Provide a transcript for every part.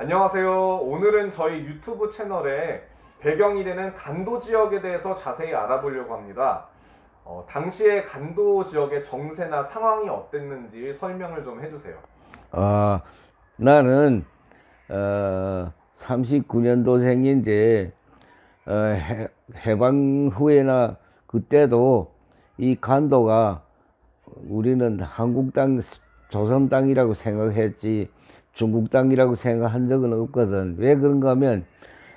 안녕하세요. 오늘은 저희 유튜브 채널에 배경이 되는 간도 지역에 대해서 자세히 알아보려고 합니다. 어, 당시에 간도 지역의 정세나 상황이 어땠는지 설명을 좀 해주세요. 아, 나는 어, 39년도생인데 어, 해, 해방 후에나 그때도 이 간도가 우리는 한국 땅, 조선 땅이라고 생각했지 중국 땅이라고 생각한 적은 없거든. 왜 그런가 하면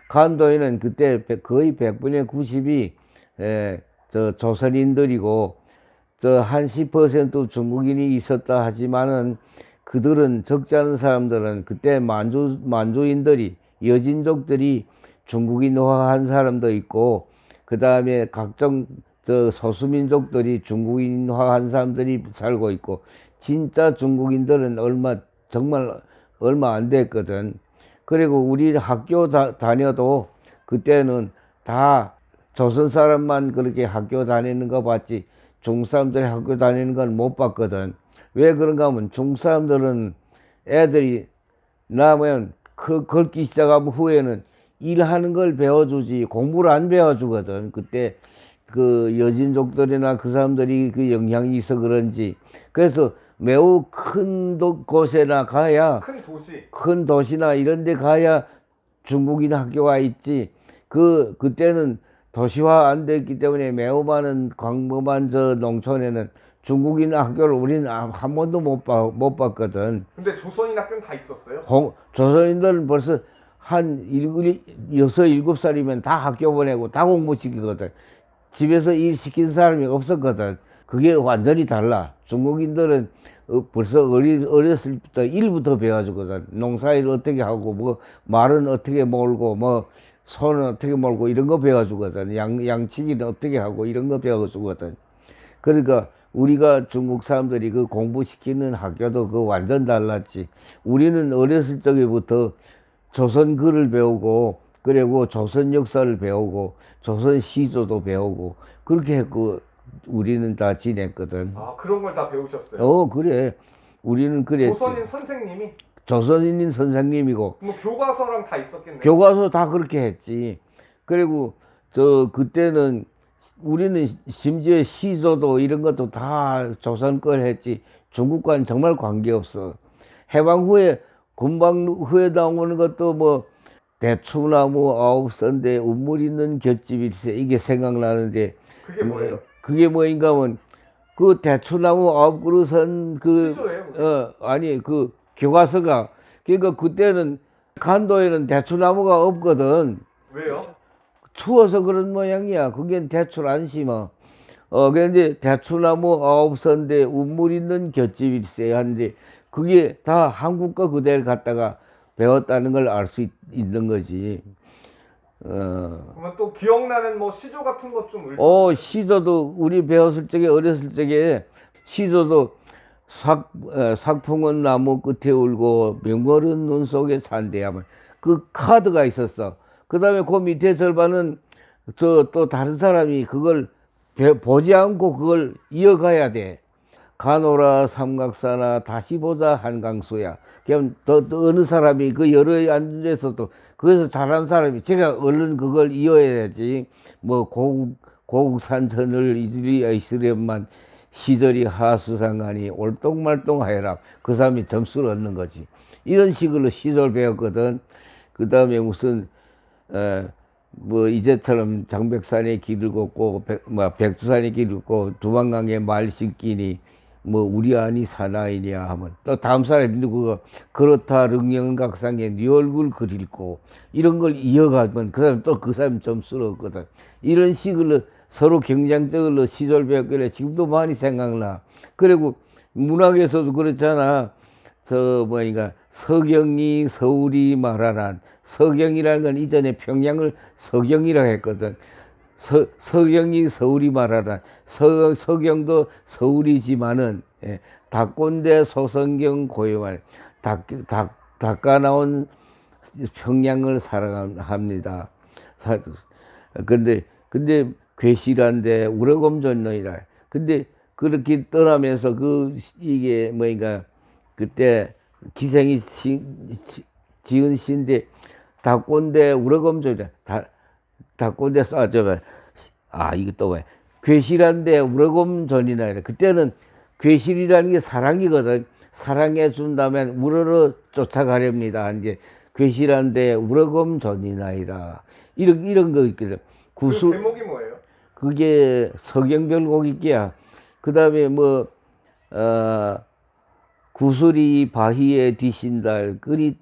간도에는 그때 백- 거의 100분의 90이 에, 저 조선인들이고 저한 10% 중국인이 있었다 하지만은 그들은 적지 않은 사람들은 그때 만주 만주인들이 여진족들이 중국인화한 사람도 있고 그 다음에 각종 저 소수민족들이 중국인화한 사람들이 살고 있고 진짜 중국인들은 얼마 정말 얼마 안 됐거든. 그리고 우리 학교 다, 다녀도 그때는 다 조선 사람만 그렇게 학교 다니는 거 봤지 중국 사람들이 학교 다니는 건 못 봤거든. 왜 그런가 하면 중국 사람들은 애들이 나면 그 걷기 시작하면 후에는 일하는 걸 배워주지 공부를 안 배워주거든. 그때 그 여진족들이나 그 사람들이 그 영향이 있어 그런지 그래서 매우 큰 도- 곳에나 가야 큰 도시, 큰 도시나 이런 데 가야 중국인 학교가 있지. 그, 그때는 도시화 안 됐기 때문에 매우 많은 광범한 저 농촌에는 중국인 학교를 우리는 아- 한 번도 못, 봐, 못 봤거든. 근데 조선인 학교는 다 있었어요? 홍, 조선인들은 벌써 한 일곱, 여섯, 일곱 살이면 다 학교 보내고 다 공부시키거든. 집에서 일 시킨 사람이 없었거든. 그게 완전히 달라. 중국인들은 어, 벌써 어리, 어렸을 때부터 일부터 배워주거든. 농사일 어떻게 하고, 뭐, 말은 어떻게 몰고, 뭐, 소는 어떻게 몰고, 이런 거 배워주거든. 양, 양치기는 어떻게 하고, 이런 거 배워주거든. 그러니까 우리가 중국 사람들이 그 공부시키는 학교도 그 완전 달랐지. 우리는 어렸을 적에부터 조선 글을 배우고 그리고 조선 역사를 배우고 조선 시조도 배우고 그렇게 했고 우리는 다 지냈거든. 아 그런 걸 다 배우셨어요? 어 그래. 우리는 그랬지. 조선인 선생님이 조선인 선생님이고 뭐 교과서랑 다 있었겠네요. 교과서 다 그렇게 했지. 그리고 저 그때는 우리는 심지어 시조도 이런 것도 다 조선 걸 했지. 중국과는 정말 관계 없어. 해방 후에 군방 후에 나오는 것도 뭐 대추나무 아홉 선대 우물 있는 곁집일세 이게 생각나는데 그게 뭐예요? 그게 뭐인가 하면 그 대추나무 아홉 그릇은 그? 어, 아니, 그 교과서가, 그러니까 그때는 간도에는 대추나무가 없거든. 왜요? 추워서 그런 모양이야. 그게 대추를 안 심어. 어, 그런데 대추나무 아홉 선대 우물 있는 곁집일세 하는데 그게 다 한국 거 그대로 갖다가 배웠다는 걸 알 수 있는 거지. 어, 그러면 또 기억나는 뭐 시조 같은 것 좀 어, 시조도 우리 배웠을 적에 어렸을 적에 시조도 삭, 어, 삭풍은 나무 끝에 울고 명월은 눈 속에 산대 하면 그 카드가 있었어. 그 다음에 그 밑에 절반은 저 또 다른 사람이 그걸 배- 보지 않고 그걸 이어가야 돼. 가노라 삼각사나 다시 보자 한강수야. 그럼 또, 또 어느 사람이 그 여러 앉아서도 거기서 잘한 사람이 제가 얼른 그걸 이어야지. 뭐 고국 고국산천을 이들이 있으련만 시절이 하수상하니 올똥말똥하여라. 그 사람이 점수를 얻는 거지. 이런 식으로 시절 배웠거든. 그 다음에 무슨 어, 뭐 이제처럼 장백산에 길을 걷고 백, 뭐 백두산에 길을 걷고 두만강에 말 싣기니 뭐 우리 아니 사나이냐 하면 또 다음 사람이 누구 그렇다 릉영각상에 네 얼굴 그릴고 이런 걸 이어가면 그 사람 또 그 사람 점수를 얻거든. 이런 식으로 서로 경쟁적으로 시절 배웠길래 지금도 많이 생각나. 그리고 문학에서도 그렇잖아. 저 뭐니까 서경이 서울이 말하란 서경이라는 건 이전에 평양을 서경이라고 했거든. 서, 서경이 서울이 말하란 서, 서경도 서울이지만은 예, 닭꼰대 소성경 고요한 닭, 닭, 닭가 나온 평양을 살아갑니다. 사, 근데 근데 괴실한데 우러검전노이라. 근데 그렇게 떠나면서 그 이게 뭐인가 그때 기생이 시, 시- 지은 시인데 닭꼰대 우러검조이다. 다 닭꼰대 쏴줘봐. 아 이거 또 왜? 괴실한데 우러검전이나 이래. 그때는 괴실이라는 게 사랑이거든. 사랑해 준다면 우러러 쫓아가렵니다. 이제 괴실한데 우러검전이나이다. 이런 이런 거 있거든. 그 구수 제목이 뭐예요? 그게 서경별 곡이기야. 그 다음에 뭐, 어, 구슬이 바위에 뒤신달, 끈이,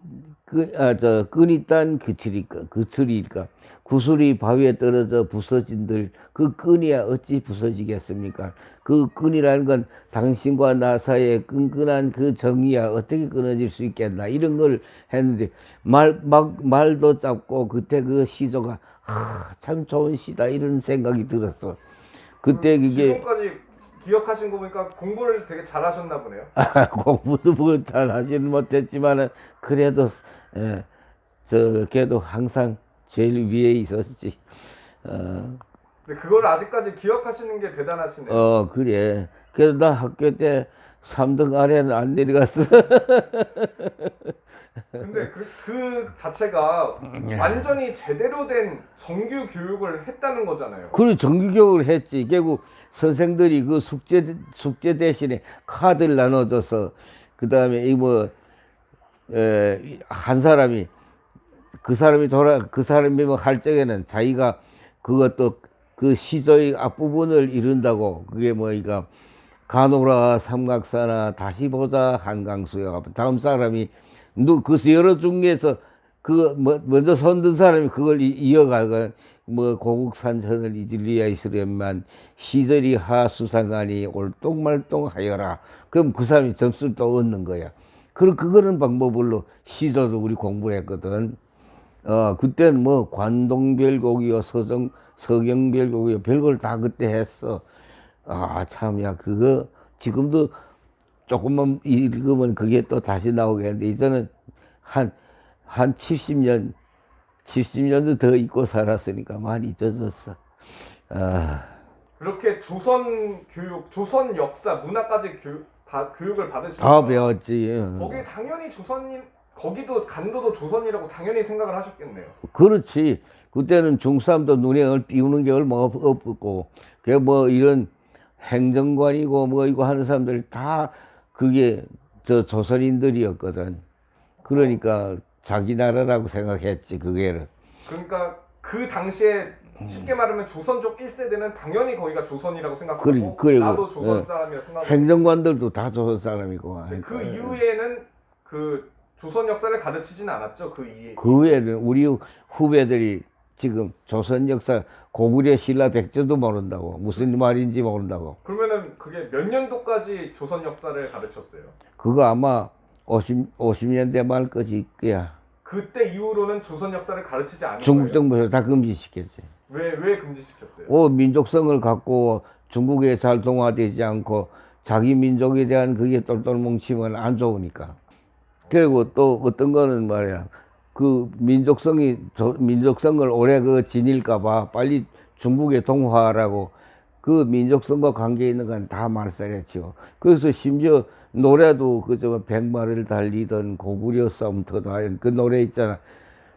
끈, 아, 저, 끈이 딴 그칠일까, 그칠일까. 구슬이 바위에 떨어져 부서진들, 그 끈이야 어찌 부서지겠습니까? 그 끈이라는 건 당신과 나 사이의 끈끈한 그 정이야 어떻게 끊어질 수 있겠나? 이런 걸 했는데, 말, 막, 말도 짧고, 그때 그 시조가, 하, 참 좋은 시다, 이런 생각이 들었어. 그때 그게, 지금까지 기억하신 거 보니까 공부를 되게 잘하셨나 보네요. 아, 공부도 뭐 잘 하지는 못했지만은 그래도 예, 저 걔도 항상 제일 위에 있었지. 어, 근데 그걸 아직까지 기억하시는 게 대단하시네요. 어 그래. 그래도 나 학교 때 3등 아래는 안 내려갔어. 근데 그, 그 자체가 예. 완전히 제대로 된 정규 교육을 했다는 거잖아요. 그리고 정규교육을 했지. 결국 선생들이 그 숙제 숙제 대신에 카드를 나눠줘서 그 다음에 이뭐한 사람이 그 사람이 돌아 그 사람이 뭐할 적에는 자기가 그것도 그 시조의 앞부분을 이룬다고 그게 뭐 이가 가노라 삼각사나 다시 보자 한강수요 다음 사람이 누그 여러 중에서 그 뭐- 먼저 손든 사람이 그걸 이- 이어가가 뭐 고국산천을 이질리야 있으련만 시절이 하수상하니 올똥말똥하여라. 그럼 그 사람이 점수를 또 얻는 거야. 그 그거는 방법으로 시조도 우리 공부를 했거든 어 그때는 뭐 관동별곡이요 서정 서경별곡이요 별걸 다 그때 했어 아 참 야 그거 지금도 조금만 읽으면 그게 또 다시 나오겠는데 이제는 한 한 70년 70년도 더 잊고 살았으니까 많이 잊어졌어. 아, 그렇게 조선 교육, 조선 역사, 문화까지 교육, 바- 교육을 받으시니까 다 배웠지. 거기 당연히 조선인 거기도 간도도 조선이라고 당연히 생각을 하셨겠네요. 그렇지. 그때는 중삼도 눈에 얼- 띄우는 게 얼마 없- 없고, 그 뭐 이런 행정관이고 뭐 이거 하는 사람들 다 그게 저 조선인들이었거든. 그러니까 자기 나라라고 생각했지 그게를. 그러니까 그 당시에 쉽게 말하면 조선족 1세대는 당연히 거기가 조선이라고 생각하고 그리- 그리고, 나도 조선 어, 사람이라 생각하고 행정관들도 다 조선 사람이고. 그 하니까. 이후에는 그 조선 역사를 가르치지는 않았죠. 그 이후에 그 외에는 우리 후배들이 지금 조선 역사 고구려 신라 백제도 모른다고 무슨 말인지 모른다고 그러면은 그게 몇 년도까지 조선 역사를 가르쳤어요? 그거 아마 50, 50년대 말까지 거야 그때 이후로는 조선 역사를 가르치지 않은 중국 거예요. 정부에서 다 금지시켰지 왜 왜 금지시켰어요? 오 민족성을 갖고 중국에 잘 동화되지 않고 자기 민족에 대한 그게 똘똘 뭉치면 안 좋으니까 그리고 또 어떤 거는 말이야 그 민족성이 저- 민족성을 오래 그 지닐까 봐 빨리 중국에 동화하라고 그 민족성과 관계 있는 건 다 말살했죠. 그래서 심지어 노래도 그저 백마를 달리던 고구려 썸터다 그 노래 있잖아.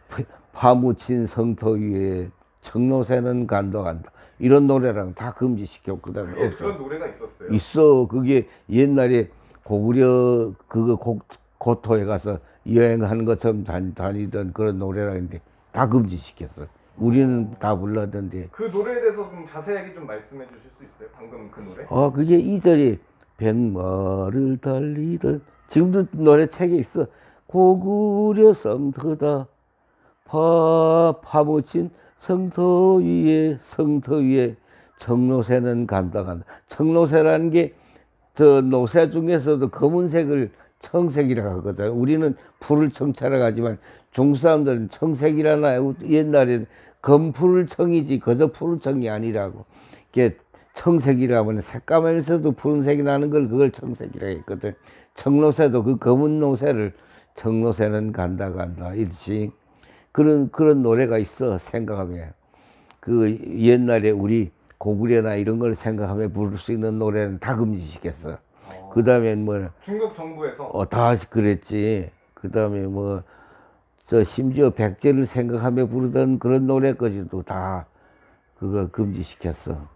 파- 파묻힌 성터 위에 청로새는 간도간다 이런 노래랑 다 금지시켰거든. 없어. 그런 노래가 있었어요. 있어. 그게 옛날에 고구려 그거 고, 고토에 가서 여행하는 것처럼 다니, 다니 던 그런 노래라는데 다 금지시켰어. 우리는 다 불렀던데. 그 노래에 대해서 좀 자세하게 좀 말씀해 주실 수 있어요? 방금 그 노래? 어, 그게 이 절이 백마를 달리던 지금도 노래 책에 있어. 고구려 성터다 파 파묻힌 성터 위에 성터 위에 청로새는 간다 간다. 청로새라는 게 저 노새 중에서도 검은색을 청색이라고 하거든. 우리는 푸를 청차라고 하지만 중국 사람들은 청색이라나 옛날에는 검푸를 청이지 그저 푸를 청이 아니라고. 이게 청색이라면 색감에서도 푸른색이 나는 걸 그걸 청색이라고 했거든. 청로새도 그 검은 노새를 청로새는 간다 간다 일시 그런 그런 노래가 있어 생각하면 그 옛날에 우리 고구려나 이런 걸 생각하며 부를 수 있는 노래는 다 금지시켰 어. 그 다음에 뭐, 중국 정부에서 어, 다 그랬지. 그 다음에 뭐, 저 심지어 백제를 생각하며 부르던 그런 노래까지도 다 그거 금지시켰어.